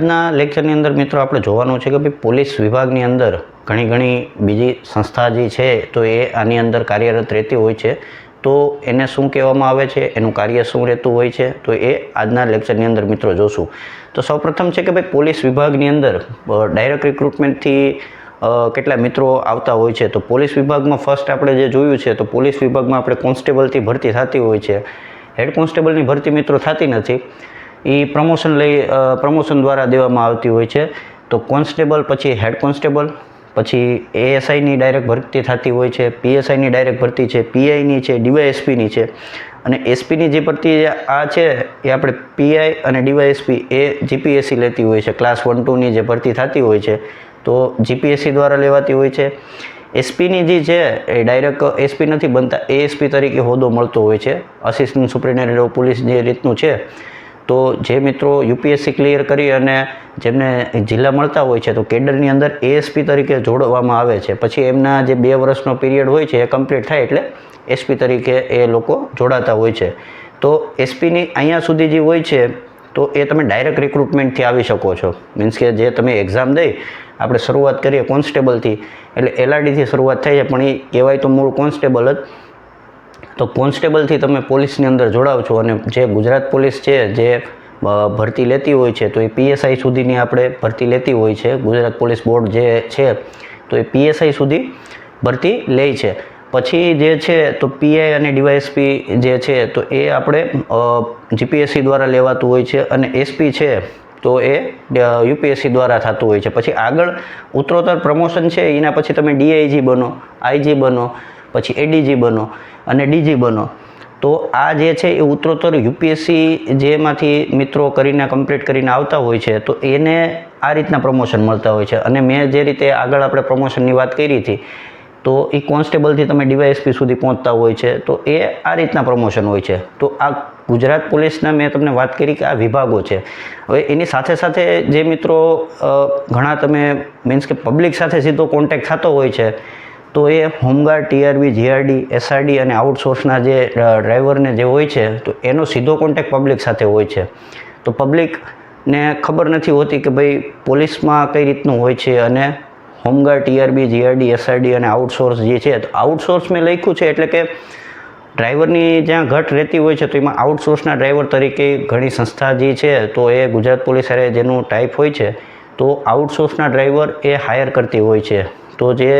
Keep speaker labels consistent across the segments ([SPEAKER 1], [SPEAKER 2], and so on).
[SPEAKER 1] આજના લેક્ચરની અંદર મિત્રો આપણે જોવાનું છે કે ભાઈ પોલીસ વિભાગની અંદર ઘણી ઘણી બીજી સંસ્થા જે છે, તો એ આની અંદર કાર્યરત રહેતી હોય છે. તો એને શું કહેવામાં આવે છે? એનું કાર્ય શું રહેતું હોય છે? તો એ આજના લેક્ચરની અંદર મિત્રો જોશું. તો સૌપ્રથમ છે કે ભાઈ પોલીસ વિભાગની અંદર ડાયરેક્ટ રિક્રુટમેન્ટથી કેટલા મિત્રો આવતા હોય છે? તો પોલીસ વિભાગમાં ફર્સ્ટ આપણે જે જોયું છે, તો પોલીસ વિભાગમાં આપણે કોન્સ્ટેબલથી ભરતી થતી હોય છે. હેડ કોન્સ્ટેબલની ભરતી મિત્રો થતી નથી. એ પ્રમોશન લઈ પ્રમોશન દ્વારા દેવામાં આવતી હોય છે. તો કોન્સ્ટેબલ, પછી હેડ કોન્સ્ટેબલ, પછી એએસઆઈની ડાયરેક્ટ ભરતી થતી હોય છે પીએસઆઈની ડાયરેક્ટ ભરતી છે પીઆઈની છે ડીવાયએસપીની છે. અને એસપીની જે ભરતી આ છે, એ આપણે પીઆઈ અને ડીવાયએસપી એ જીપીએસસી લેતી હોય છે. ક્લાસ વન ટુની જે ભરતી થતી હોય છે, તો જીપીએસસી દ્વારા લેવાતી હોય છે. એસપીની જે છે, એ ડાયરેક્ટ એસપી નથી બનતા. એએસપી તરીકે હોદ્દો મળતો હોય છે. અસિસ્ટન્ટ સુપ્રિન્ટેન્ડન્ટ ઓફ પોલીસ જે રીતનું છે તો જે મિત્રો યુપીએસસી ક્લિયર કરી અને જેમને જિલ્લા મળતા હોય છે, તો કેડરની અંદર એએસપી તરીકે જોડવામાં આવે છે. પછી એમના જે બે વર્ષનો પીરિયડ હોય છે, એ કમ્પ્લીટ થાય એટલે એસપી તરીકે એ લોકો જોડાતા હોય છે. તો એસપીની અહીંયા સુધી જે હોય છે, તો એ તમે ડાયરેક્ટ રિક્રુટમેન્ટથી આવી શકો છો. મીન્સ કે જે તમે એક્ઝામ દઈ, આપણે શરૂઆત કરીએ કોન્સ્ટેબલથી. એટલે એલઆરડીથી શરૂઆત થાય છે, પણ એ કહેવાય તો મૂળ કોન્સ્ટેબલ જ. તો કોન્સ્ટેબલથી તમે પોલીસની અંદર જોડાવ છો અને જે ગુજરાત પોલીસ છે, જે ભરતી લેતી હોય છે, તો એ પીએસઆઈ સુધીની આપણે ભરતી લેતી હોય છે. ગુજરાત પોલીસ બોર્ડ જે છે, તો એ પીએસઆઈ સુધી ભરતી લે છે. પછી જે છે, તો પીઆઈ અને ડીવાયએસપી જે છે, તો એ આપણે જીપીએસસી દ્વારા લેવાતું હોય છે અને એસપી છે, તો એ યુપીએસસી દ્વારા થતું હોય છે. પછી આગળ ઉત્તરોત્તર પ્રમોશન છે, એના પછી તમે ડીઆઈજી બનો આઈજી બનો પછી એડીજી બનો અને ડીજી બનો. તો આ જે છે એ ઉત્તરોત્તર યુપીએસસી જેમાંથી મિત્રો કરીને કમ્પ્લીટ કરીને આવતા હોય છે, તો એને આ રીતના પ્રમોશન મળતા હોય છે. અને મેં જે રીતે આગળ આપણે પ્રમોશનની વાત કરી હતી, તો એ કોન્સ્ટેબલથી તમે ડીવાયએસપી સુધી પહોંચતા હોય છે, તો એ આ રીતના પ્રમોશન હોય છે. તો આ ગુજરાત પોલીસના મેં તમને વાત કરી કે આ વિભાગો છે. હવે એની સાથે સાથે જે મિત્રો ઘણા તમે મીન્સ કે પબ્લિક સાથે સીધો કોન્ટેક્ટ થતો હોય છે તો એ home guard, TRB, GRD, SRD અને આઉટસોર્સના જે ડ્રાઈવરને જે હોય છે, તો એનો સીધો કોન્ટેક્ટ પબ્લિક સાથે હોય છે. તો પબ્લિકને ખબર નથી હોતી કે ભાઈ પોલીસમાં કઈ રીતનું હોય છે અને home guard, TRB, GRD, SRD અને આઉટસોર્સ જે છે, તો આઉટસોર્સ મેં લખ્યું છે એટલે કે ડ્રાઈવરની જ્યાં ઘટ રહેતી હોય છે, તો એમાં આઉટસોર્સના ડ્રાઈવર તરીકે ઘણી સંસ્થા જે છે, તો એ ગુજરાત પોલીસ જેનું ટાઈપ હોય છે, તો આઉટસોર્સના ડ્રાઈવર એ હાયર કરતી હોય છે. તો જે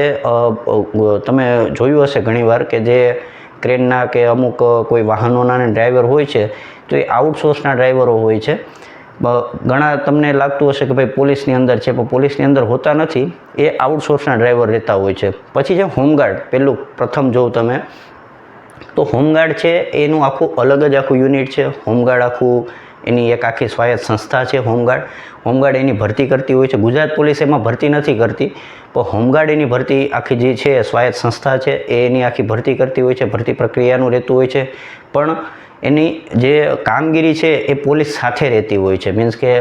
[SPEAKER 1] તમે જોયું હશે ઘણીવાર કે જે ક્રેનના કે અમુક કોઈ વાહનોના ડ્રાઈવર હોય છે, તો એ આઉટસોર્સના ડ્રાઈવરો હોય છે. ઘણા તમને લાગતું હશે કે ભાઈ પોલીસની અંદર છે, પણ પોલીસની અંદર હોતા નથી. એ આઉટસોર્સના ડ્રાઈવર રહેતા હોય છે. પછી છે હોમગાર્ડ પહેલું પ્રથમ જોઉં તમે. તો હોમગાર્ડ છે, એનું આખું અલગ જ આખું યુનિટ છે. હોમગાર્ડ આખું એની એક આખી સ્વાયત્ત સંસ્થા છે હોમગાર્ડ. હોમગાર્ડ એની ભરતી કરતી હોય છે. ગુજરાત પોલીસ એમાં ભરતી નથી કરતી, પણ હોમગાર્ડ એની ભરતી આખી જે છે, સ્વાયત્ત સંસ્થા છે, એ એની આખી ભરતી કરતી હોય છે, ભરતી પ્રક્રિયાનું રહેતું હોય છે. પણ એની જે કામગીરી છે, એ પોલીસ સાથે રહેતી હોય છે. મીન્સ કે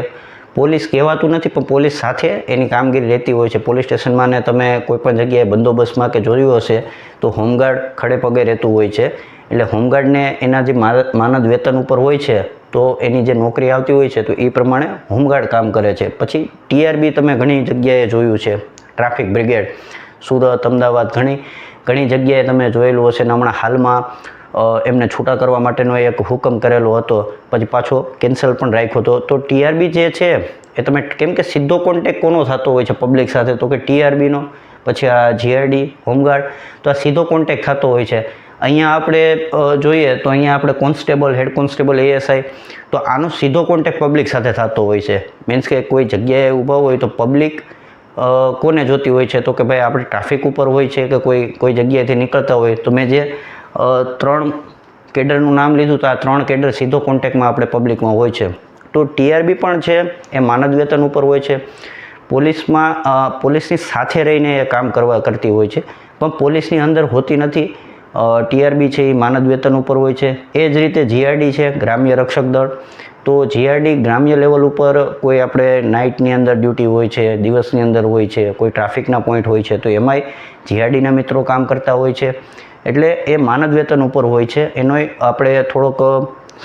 [SPEAKER 1] પોલીસ કહેવાતું નથી, પણ પોલીસ સાથે એની કામગીરી રહેતી હોય છે. પોલીસ સ્ટેશનમાં ને તમે કોઈપણ જગ્યાએ બંદોબસ્તમાં કે જોયું હશે, તો હોમગાર્ડ ખડે પગે રહેતું હોય છે. એટલે હોમગાર્ડને એના જે માનદ વેતન ઉપર હોય છે તો એની જે નોકરી આવતી હોય છે, તો એ પ્રમાણે હોમગાર્ડ કામ કરે છે. પછી ટીઆરબી તમે ઘણી જગ્યાએ જોયું છે, ટ્રાફિક બ્રિગેડ. સુરત, અમદાવાદ ઘણી ઘણી જગ્યાએ તમે જોયેલું હશે ને હમણાં હાલમાં એમને છૂટા કરવા માટેનો એક હુકમ કરેલો હતો. પછી પાછો કેન્સલ પણ રાખ્યો હતો. તો ટીઆરબી જે છે, એ તમે કેમ કે સીધો કોન્ટેક કોનો થતો હોય છે પબ્લિક સાથે? તો કે ટીઆરબીનો, પછી આ જીઆરડી, હોમગાર્ડ, તો આ સીધો કોન્ટેક થતો હોય છે. અહીંયા આપણે જોઈએ તો અહીંયા આપણે કોન્સ્ટેબલ, હેડ કોન્સ્ટેબલ એએસઆઈ તો આનો સીધો કોન્ટેક પબ્લિક સાથે થતો હોય છે. મીન્સ કે કોઈ જગ્યાએ ઊભા હોય તો પબ્લિક કોને જોતી હોય છે? તો કે ભાઈ આપણે ટ્રાફિક ઉપર હોય છે કે કોઈ કોઈ જગ્યાએથી નીકળતા હોય? તો મેં જે ત્રણ કેડરનું નામ લીધું તો આ ત્રણ કેડર સીધો કોન્ટેક્ટમાં આપણે પબ્લિકમાં હોય છે. તો ટીઆરબી પણ છે, એ માનદ વેતન ઉપર હોય છે. પોલીસમાં પોલીસની સાથે રહીને એ કામ કરવા કરતી હોય છે. પણ પોલીસની અંદર હોતી નથી. ટીઆરબી છે એ માનદ વેતન ઉપર હોય છે. એ જ રીતે જીઆરડી છે, ગ્રામ્ય રક્ષક દળ. તો જીઆરડી ગ્રામ્ય લેવલ ઉપર કોઈ આપણે નાઇટની અંદર ડ્યુટી હોય છે, દિવસની અંદર હોય છે, કોઈ ટ્રાફિકના પોઈન્ટ હોય છે, તો એમાંય જીઆરડીના મિત્રો કામ કરતા હોય છે. એટલે એ માનદ વેતન ઉપર હોય છે. એનો આપણે થોડોક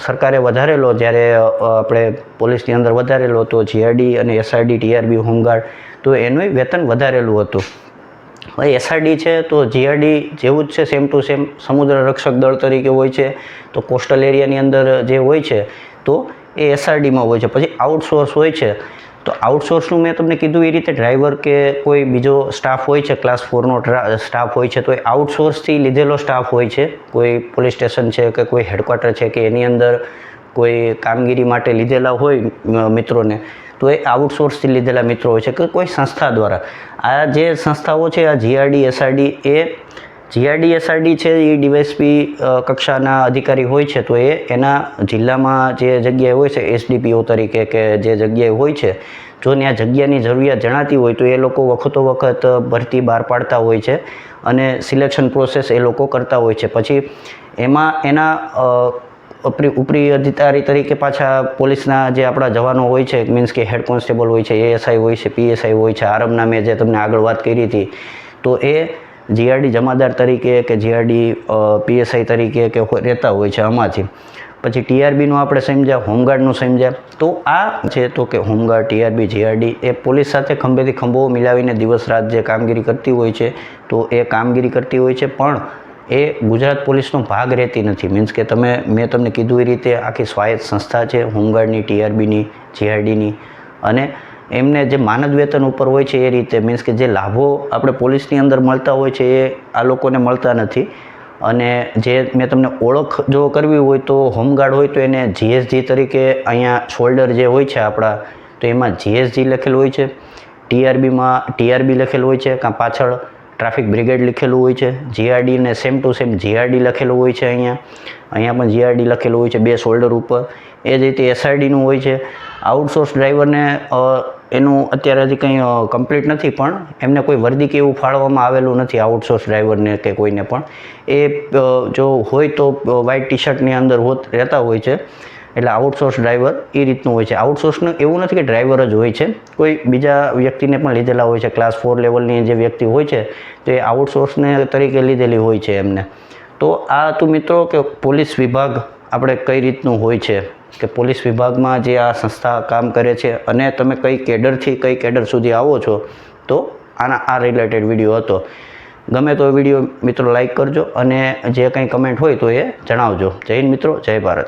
[SPEAKER 1] સરકારે વધારેલો, જ્યારે આપણે પોલીસની અંદર વધારેલો હતો જીઆરડી અને એસઆરડી, ટીઆરબી, હોમગાર્ડ, તો એનું વેતન વધારેલું હતું. એસઆરડી છે તો જીઆરડી જેવું જ છે સેમ ટુ સેમ સમુદ્ર રક્ષક દળ તરીકે હોય છે. તો કોસ્ટલ એરિયાની અંદર જે હોય છે, તો એ એસઆરડીમાં હોય છે. પછી આઉટસોર્સ હોય છે. તો આઉટસોર્સનું મેં તમને કીધું એ રીતે ડ્રાઈવર કે કોઈ બીજો સ્ટાફ હોય છે ક્લાસ ફોરનો સ્ટાફ હોય છે, તો એ આઉટસોર્સથી લીધેલો સ્ટાફ હોય છે. કોઈ પોલીસ સ્ટેશન છે કે કોઈ હેડક્વાર્ટર છે કે એની અંદર કોઈ કામગીરી માટે લીધેલા હોય મિત્રોને. તો એ આઉટસોર્સથી લીધેલા મિત્રો હોય છે કે કોઈ સંસ્થા દ્વારા. આ જે સંસ્થાઓ છે, આ જીઆરડી એસઆરડી એ જીઆરડી એસઆરડી છે, એ ડીવાયસપી કક્ષાના અધિકારી હોય છે, તો એ એના જિલ્લામાં જે જગ્યાએ હોય છે, એસડીપીઓ તરીકે કે જે જગ્યાએ હોય છે, જો ત્યાં જગ્યાની જરૂરિયાત જણાતી હોય તો એ લોકો વખતો વખત ભરતી બહાર પાડતા હોય છે અને સિલેક્શન પ્રોસેસ એ લોકો કરતા હોય છે. પછી એમાં એના ઉપરી ઉપરી અધિકારી તરીકે પાછા પોલીસના જે આપણા જવાનો હોય છે મીન્સ કે હેડ કોન્સ્ટેબલ હોય છે એએસઆઈ હોય છે પીએસઆઈ હોય છે આરમના મેં જે તમને આગળ વાત કરી હતી, તો એ જીઆરડી જમાદાર તરીકે કે જીઆરડી પીએસઆઈ તરીકે કે રહેતા હોય છે આમાંથી. પછી ટીઆરબીનું આપણે સમજ્યા હોમગાર્ડનું સમજ્યા, તો આ છે તો કે હોમગાર્ડ ટીઆરબી જીઆરડી એ પોલીસ સાથે ખંભેથી ખંભો મિલાવીને દિવસ રાત જે કામગીરી કરતી હોય છે, તો એ કામગીરી કરતી હોય છે, પણ એ ગુજરાત પોલીસનો ભાગ રહેતી નથી. મીન્સ કે તમે, મેં તમને કીધું એ રીતે આખી સ્વાયત્ત સંસ્થા છે, હોમગાર્ડની, ટીઆરબીની, જીઆરડીની. અને એમને જે માનદ વેતન ઉપર હોય છે એ રીતે મીન્સ કે જે લાભો આપણે પોલીસની અંદર મળતા હોય છે એ આ લોકોને મળતા નથી. અને જે મેં તમને ઓળખ જો કરવી હોય તો હોમગાર્ડ હોય તો એને જીએસજી તરીકે અહીંયા શોલ્ડર જે હોય છે આપણા, તો એમાં જીએસજી લખેલું હોય છે. ટીઆરબીમાં ટીઆરબી લખેલું હોય છે, કાં પાછળ ટ્રાફિક બ્રિગેડ લખેલું હોય છે. જીઆરડી ને સેમ ટુ સેમ જીઆરડી લખેલું હોય છે અહીંયા. અહીંયા પણ જીઆરડી લખેલું હોય છે બે શોલ્ડર ઉપર. એ જ રીતે એસઆરડીનું હોય છે. આઉટસોર્સ ડ્રાઈવરને એનું અત્યારે હજી કંઈ કમ્પ્લીટ નથી, પણ એમને કોઈ વર્દી કે એવું ફાળવવામાં આવેલું નથી આઉટસોર્સ ડ્રાઈવરને કે કોઈને પણ. એ જો હોય તો વ્હાઇટ ટી શર્ટની અંદર હોત, રહેતા હોય છે. એટલે આઉટસોર્સ ડ્રાઈવર એ રીતનું હોય છે. આઉટસોર્સનું એવું નથી કે ડ્રાઈવર જ હોય છે. કોઈ બીજા વ્યક્તિને પણ લીધેલા હોય છે. ક્લાસ ફોર લેવલની જે વ્યક્તિ હોય છે, તો આઉટસોર્સને તરીકે લીધેલી હોય છે એમને. તો આ હતું મિત્રો કે પોલીસ વિભાગ આપણે કઈ રીતનું હોય છે? કે પોલીસ વિભાગમાં જે આ સંસ્થા કામ કરે છે અને તમે કઈ કેડરથી કઈ કેડર સુધી આવો છો, તો આના આ રિલેટેડ વીડિયો હતો. ગમે તો વીડિયો મિત્રો લાઇક કરજો અને જે કંઈ કમેન્ટ હોય તો એ જણાવજો. જય હિન્દ મિત્રો, જય ભારત.